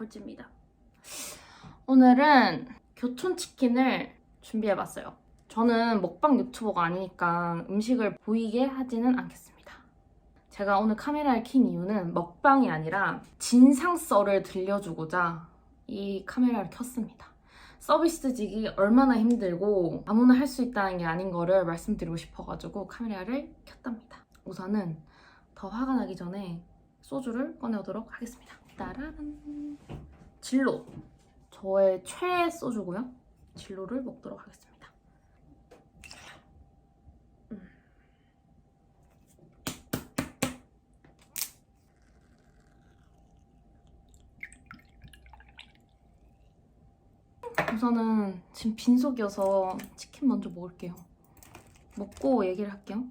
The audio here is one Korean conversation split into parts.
콜찌입니다. 오늘은 교촌치킨을 준비해봤어요. 저는 먹방 유튜버가 아니니까 음식을 보이게 하지는 않겠습니다. 제가 오늘 카메라를 킨 이유는 먹방이 아니라 진상썰을 들려주고자 이 카메라를 켰습니다. 서비스직이 얼마나 힘들고 아무나 할 수 있다는 게 아닌 거를 말씀드리고 싶어가지고 카메라를 켰답니다. 우선은 더 화가 나기 전에 소주를 꺼내오도록 하겠습니다. 따라란 진로 저의 최애 소주고요. 진로를 먹도록 하겠습니다. 음. 우선은 지금 빈속이어서 치킨 먼저 먹을게요. 먹고 얘기를 할게요.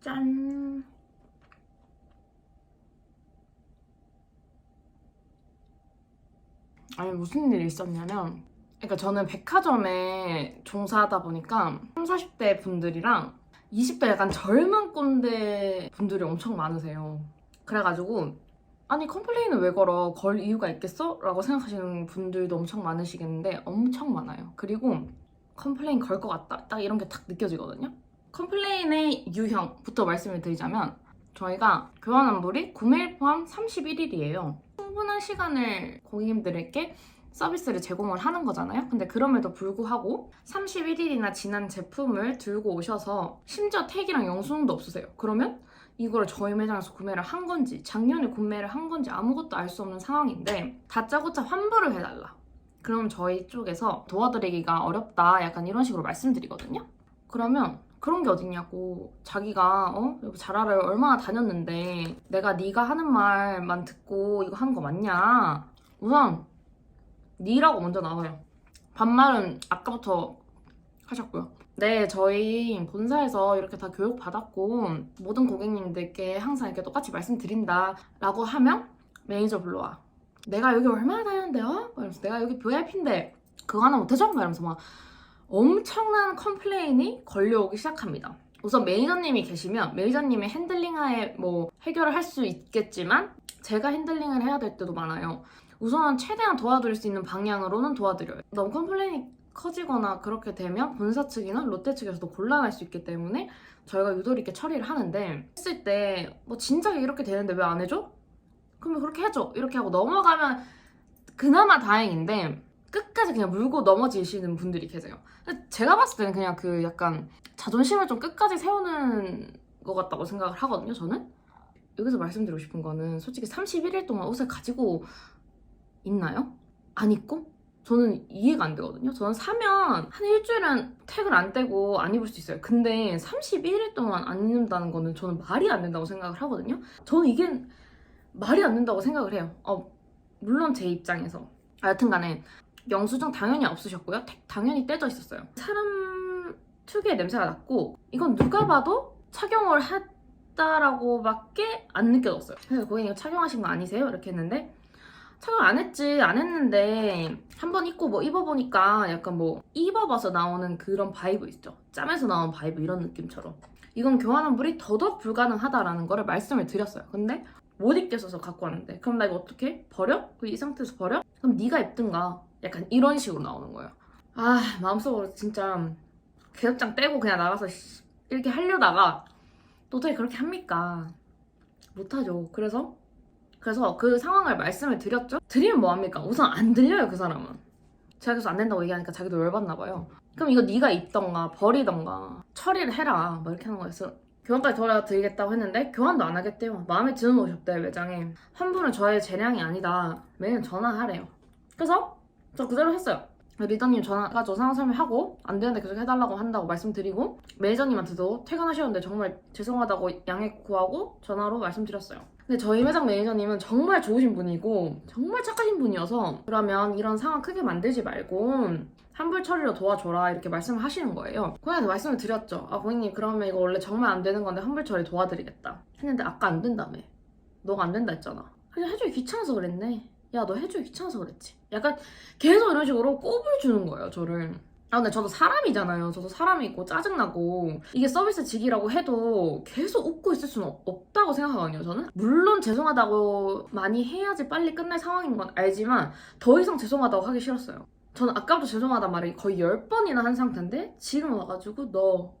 짠. 아니 무슨 일이 있었냐면 그러니까 저는 백화점에 종사하다 보니까 30, 40대 분들이랑 20대 약간 젊은 꼰대 분들이 엄청 많으세요. 그래가지고 아니 컴플레인을 왜 걸어? 걸 이유가 있겠어? 라고 생각하시는 분들도 엄청 많으시겠는데 엄청 많아요. 그리고 컴플레인 걸 것 같다. 딱 이런 게 딱 느껴지거든요. 컴플레인의 유형부터 말씀을 드리자면 저희가 교환 환불이 구매일 포함 31일이에요. 충분한 시간을 고객님들에게 서비스를 제공을 하는 거잖아요. 근데 그럼에도 불구하고 31일이나 지난 제품을 들고 오셔서 심지어 택이랑 영수증도 없으세요. 그러면 이걸 저희 매장에서 구매를 한 건지 작년에 구매를 한 건지 아무것도 알 수 없는 상황인데 다짜고짜 환불을 해달라. 그럼 저희 쪽에서 도와드리기가 어렵다 약간 이런 식으로 말씀드리거든요. 그러면 그런 게 어딨냐고. 자기가 어? 자라를 얼마나 다녔는데 내가 네가 하는 말만 듣고 이거 하는 거 맞냐? 우선 니라고 먼저 나와요. 반말은 아까부터 하셨고요. 네 저희 본사에서 이렇게 다 교육 받았고 모든 고객님들께 항상 이렇게 똑같이 말씀드린다 라고 하면 매니저 불러와. 내가 여기 얼마나 다녔는데 어? 이러면서 내가 여기 VIP인데 그거 하나 못해줘? 막 이러면서 막 엄청난 컴플레인이 걸려오기 시작합니다. 우선 매니저님이 계시면 매니저님의 핸들링하에 뭐 해결을 할 수 있겠지만 제가 핸들링을 해야 될 때도 많아요. 우선 최대한 도와드릴 수 있는 방향으로는 도와드려요. 너무 컴플레인이 커지거나 그렇게 되면 본사 측이나 롯데 측에서도 곤란할 수 있기 때문에 저희가 유도리 있게 처리를 하는데 했을 때 뭐 진작에 이렇게 되는데 왜 안 해줘? 그러면 그렇게 해줘 이렇게 하고 넘어가면 그나마 다행인데 끝까지 그냥 물고 넘어지시는 분들이 계세요. 제가 봤을 때는 그냥 그 약간 자존심을 좀 끝까지 세우는 것 같다고 생각을 하거든요, 저는. 여기서 말씀드리고 싶은 거는 솔직히 31일 동안 옷을 가지고 있나요? 안 입고? 저는 이해가 안 되거든요. 저는 사면 한 일주일은 택을 안 떼고 안 입을 수 있어요. 근데 31일 동안 안 입는다는 거는 저는 말이 안 된다고 생각을 하거든요. 저는 이게 말이 안 된다고 생각을 해요. 어, 물론 제 입장에서. 아, 여튼 간에 영수증 당연히 없으셨고요. 택 당연히 떼져 있었어요. 사람 특유의 냄새가 났고 이건 누가 봐도 착용을 했다라고밖에 안 느껴졌어요. 그래서 고객님 착용하신 거 아니세요? 이렇게 했는데 착용 안 했지 안 했는데 한 번 입고 뭐 입어보니까 약간 뭐 입어봐서 나오는 그런 바이브 있죠. 짬에서 나온 바이브 이런 느낌처럼 이건 교환 환불이 더더욱 불가능하다라는 거를 말씀을 드렸어요. 근데 못 입겠어서 갖고 왔는데 그럼 나 이거 어떻게 버려? 그이 상태에서 버려? 그럼 네가 입든가 약간 이런 식으로 나오는 거예요. 아 마음속으로 진짜 계급장 떼고 그냥 나가서 씨, 이렇게 하려다가 도저히 그렇게 합니까? 못하죠. 그래서 그래서 그 상황을 말씀을 드렸죠. 드리면 뭐합니까? 우선 안 들려요 그 사람은. 제가 계속 안 된다고 얘기하니까 자기도 열받나 봐요. 그럼 이거 네가 입던가 버리던가 처리를 해라 뭐 이렇게 하는 거였어. 교환까지 돌아드리겠다고 했는데 교환도 안 하겠대요. 마음에 드는 옷이 없대 매장에. 환불은 저의 재량이 아니다. 매일 전화하래요. 그래서 저 그대로 했어요. 리더님 전화가 저 상황 설명하고 안 되는데 계속 해달라고 한다고 말씀드리고 매니저님한테도 퇴근하셨는데 정말 죄송하다고 양해 구하고 전화로 말씀드렸어요. 근데 저희 매장 매니저님은 정말 좋으신 분이고 정말 착하신 분이어서 그러면 이런 상황 크게 만들지 말고 환불 처리로 도와줘라 이렇게 말씀을 하시는 거예요. 고객한테 말씀을 드렸죠. 아 고객님 그러면 이거 원래 정말 안 되는 건데 환불 처리 도와드리겠다. 했는데 아까 안 된다며. 너가 안 된다 했잖아. 그냥 해주기 귀찮아서 그랬네. 야 너 해주기 귀찮아서 그랬지. 약간 계속 이런 식으로 꼽을 주는 거예요 저를. 아 근데 저도 사람이잖아요. 저도 사람이 있고 짜증나고 이게 서비스 직이라고 해도 계속 웃고 있을 수는 없- 없다고 생각하거든요. 저는 물론 죄송하다고 많이 해야지 빨리 끝날 상황인 건 알지만 더 이상 죄송하다고 하기 싫었어요. 저는 아까부터 죄송하단 말을 거의 10번이나 한 상태인데 지금 와가지고 너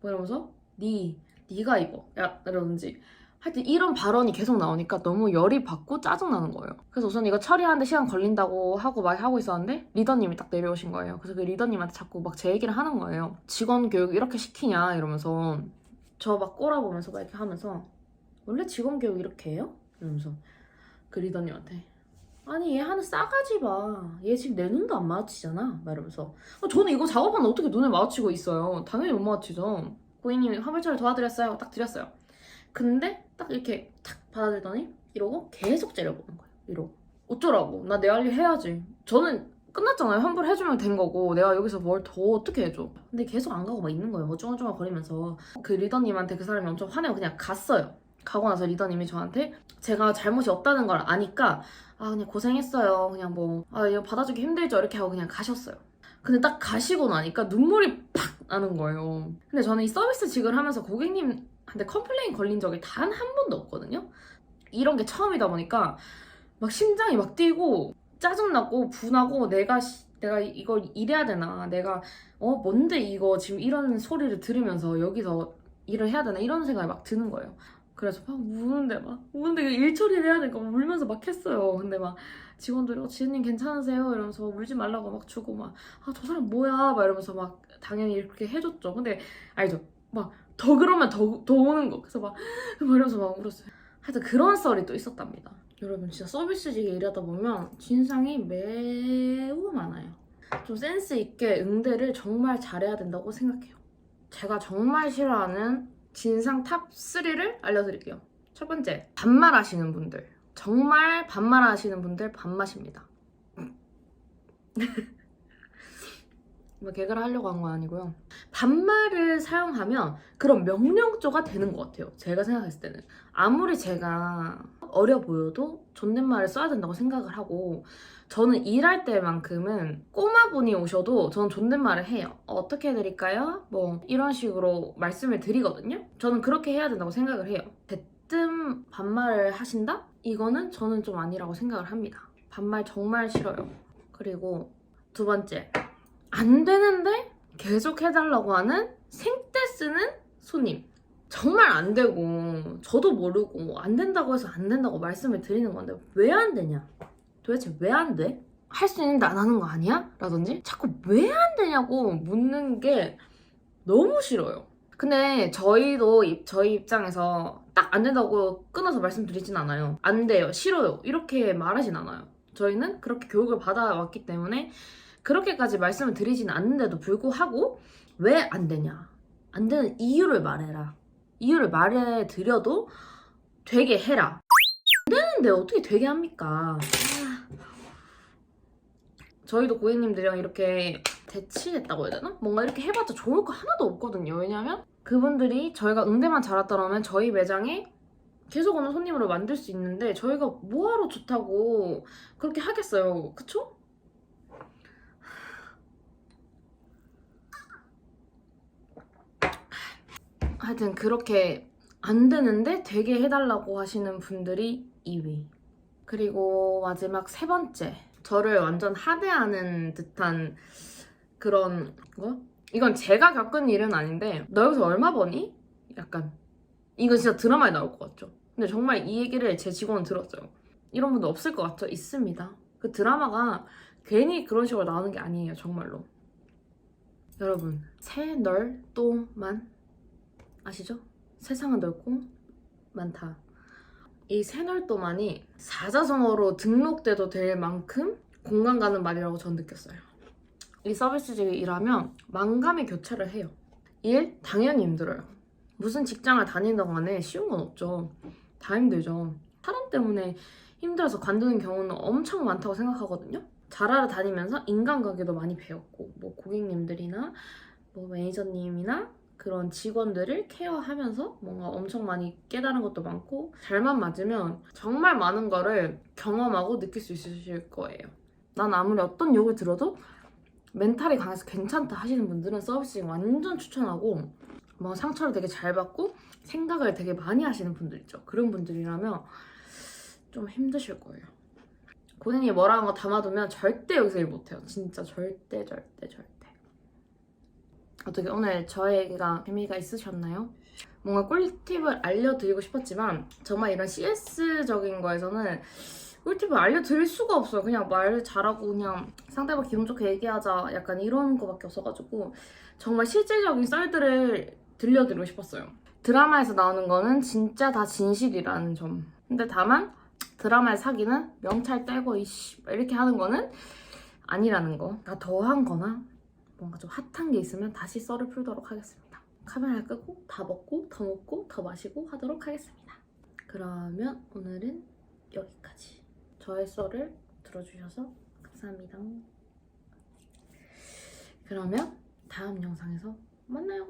뭐 이러면서 니 니가 입어 야 이러든지 하여튼 이런 발언이 계속 나오니까 너무 열이 받고 짜증나는 거예요. 그래서 우선 이거 처리하는데 시간 걸린다고 하고 막 하고 있었는데 리더님이 딱 내려오신 거예요. 그래서 그 리더님한테 자꾸 막 제 얘기를 하는 거예요. 직원 교육 이렇게 시키냐 이러면서 저 막 꼬라보면서 막 이렇게 하면서 원래 직원 교육 이렇게 해요? 이러면서 그 리더님한테 아니 얘 하는 싸가지 봐. 얘 지금 내 눈도 안 마주치잖아. 막 이러면서 어, 저는 이거 작업하는데 어떻게 눈을 마주치고 있어요. 당연히 못 마주치죠. 고객님이 화물 처리 도와드렸어요. 딱 드렸어요. 근데 딱 이렇게 탁 받아들더니 이러고 계속 째려보는 거예요. 이러고 어쩌라고? 나 내 할 일 해야지. 저는 끝났잖아요. 환불 해주면 된 거고 내가 여기서 뭘 더 어떻게 해줘? 근데 계속 안 가고 막 있는 거예요. 뭐 쭈글쭈글 거리면서 그 리더님한테 그 사람이 엄청 화내고 그냥 갔어요. 가고 나서 리더님이 저한테 제가 잘못이 없다는 걸 아니까 아 그냥 고생했어요. 그냥 뭐 아 이거 받아주기 힘들죠 이렇게 하고 그냥 가셨어요. 근데 딱 가시고 나니까 눈물이 팍 나는 거예요. 근데 저는 이 서비스 직을 하면서 고객님 한테 컴플레인 걸린 적이 단 한 번도 없거든요. 이런 게 처음이다 보니까 막 심장이 막 뛰고 짜증나고 분하고 내가 시- 내가 이걸 일해야 되나 내가 어 뭔데 이거 지금 이런 소리를 들으면서 여기서 일을 해야 되나 이런 생각이 막 드는 거예요. 그래서 막 우는데 막 우는데 일 처리를 해야 되니까 막 울면서 막 했어요. 근데 막 직원들이 어, 지은님 괜찮으세요? 이러면서 울지 말라고 막 주고 막 아 저 사람 뭐야? 막 이러면서 막 당연히 이렇게 해줬죠. 근데 알죠? 막 더 그러면 더, 더 우는 거. 그래서 막, 막 이러면서 막 울었어요. 하여튼 그런 썰이 또 있었답니다. 여러분 진짜 서비스직에 일하다 보면 진상이 매우 많아요. 좀 센스 있게 응대를 정말 잘해야 된다고 생각해요. 제가 정말 싫어하는 진상 탑 3를 알려드릴게요. 첫 번째, 반말하시는 분들. 정말 반말하시는 분들 반맛입니다. 뭐 개그를 하려고 한 건 아니고요. 반말을 사용하면 그런 명령조가 되는 것 같아요. 제가 생각했을 때는. 아무리 제가 어려 보여도 존댓말을 써야 된다고 생각을 하고 저는 일할 때만큼은 꼬마분이 오셔도 저는 존댓말을 해요. 어떻게 해드릴까요? 뭐 이런 식으로 말씀을 드리거든요. 저는 그렇게 해야 된다고 생각을 해요. 대뜸 반말을 하신다? 이거는 저는 좀 아니라고 생각을 합니다. 반말 정말 싫어요. 그리고 두 번째 안 되는데 계속 해달라고 하는 생떼 쓰는 손님. 정말 안 되고 저도 모르고 안 된다고 해서 안 된다고 말씀을 드리는 건데 왜 안 되냐? 도대체 왜 안 돼? 할 수 있는데 안 하는 거 아니야? 라든지 자꾸 왜 안 되냐고 묻는 게 너무 싫어요. 근데 저희도 입- 저희 입장에서 딱 안 된다고 끊어서 말씀드리진 않아요. 안 돼요, 싫어요 이렇게 말하진 않아요. 저희는 그렇게 교육을 받아왔기 때문에 그렇게까지 말씀을 드리진 않는데도 불구하고 왜 안 되냐? 안 되는 이유를 말해라. 이유를 말해 드려도 되게 해라. 안 되는데 어떻게 되게 합니까? 아. 저희도 고객님들이랑 이렇게 대치했다고 해야 되나? 뭔가 이렇게 해봤자 좋을 거 하나도 없거든요. 왜냐면 그분들이 저희가 응대만 잘했더라면 저희 매장에 계속 오는 손님으로 만들 수 있는데 저희가 뭐하러 좋다고 그렇게 하겠어요. 그쵸? 하여튼 그렇게 안 되는데 되게 해달라고 하시는 분들이 2위. 그리고 마지막 세 번째. 저를 완전 하대하는 듯한 그런 거? 이건 제가 겪은 일은 아닌데 너 여기서 얼마 버니? 약간 이거 진짜 드라마에 나올 것 같죠? 근데 정말 이 얘기를 제 직원은 들었어요. 이런 분도 없을 것 같죠? 있습니다. 그 드라마가 괜히 그런 식으로 나오는 게 아니에요, 정말로. 여러분, 새널 또만 아시죠? 세상은 넓고 많다. 이 새널또만이 사자성어로 등록돼도 될 만큼 공감 가는 말이라고 전 느꼈어요. 이 서비스직에 일하면 만감의 교차를 해요. 일 당연히 힘들어요. 무슨 직장을 다닌다고 하네 쉬운 건 없죠. 다 힘들죠. 사람 때문에 힘들어서 관두는 경우는 엄청 많다고 생각하거든요. 자라를 다니면서 인간관계도 많이 배웠고 뭐 고객님들이나 뭐 매니저님이나 그런 직원들을 케어하면서 뭔가 엄청 많이 깨달은 것도 많고 잘만 맞으면 정말 많은 거를 경험하고 느낄 수 있으실 거예요. 난 아무리 어떤 욕을 들어도 멘탈이 강해서 괜찮다 하시는 분들은 서비스ing 완전 추천하고 뭐 상처를 되게 잘 받고 생각을 되게 많이 하시는 분들 있죠. 그런 분들이라면 좀 힘드실 거예요. 고객님이 뭐라는 거 담아두면 절대 여기서 일 못해요. 진짜 절대 절대 절대. 어떻게 오늘 저에게가 재미가 있으셨나요? 뭔가 꿀팁을 알려드리고 싶었지만 정말 이런 CS적인 거에서는 꿀팁을 알려드릴 수가 없어요. 그냥 말 잘하고 그냥 상대방 기분 좋게 얘기하자 약간 이런 거밖에 없어가지고 정말 실질적인 썰들을 들려드리고 싶었어요. 드라마에서 나오는 거는 진짜 다 진실이라는 점. 근데 다만 드라마의 사기는 명찰 떼고 이씨 이렇게 하는 거는 아니라는 거. 다 더한 거나 뭔가 좀 핫한 게 있으면 다시 썰을 풀도록 하겠습니다. 카메라 끄고 다 먹고 더 먹고 더 마시고 하도록 하겠습니다. 그러면 오늘은 여기까지. 저의 썰을 들어주셔서 감사합니다. 그러면 다음 영상에서 만나요.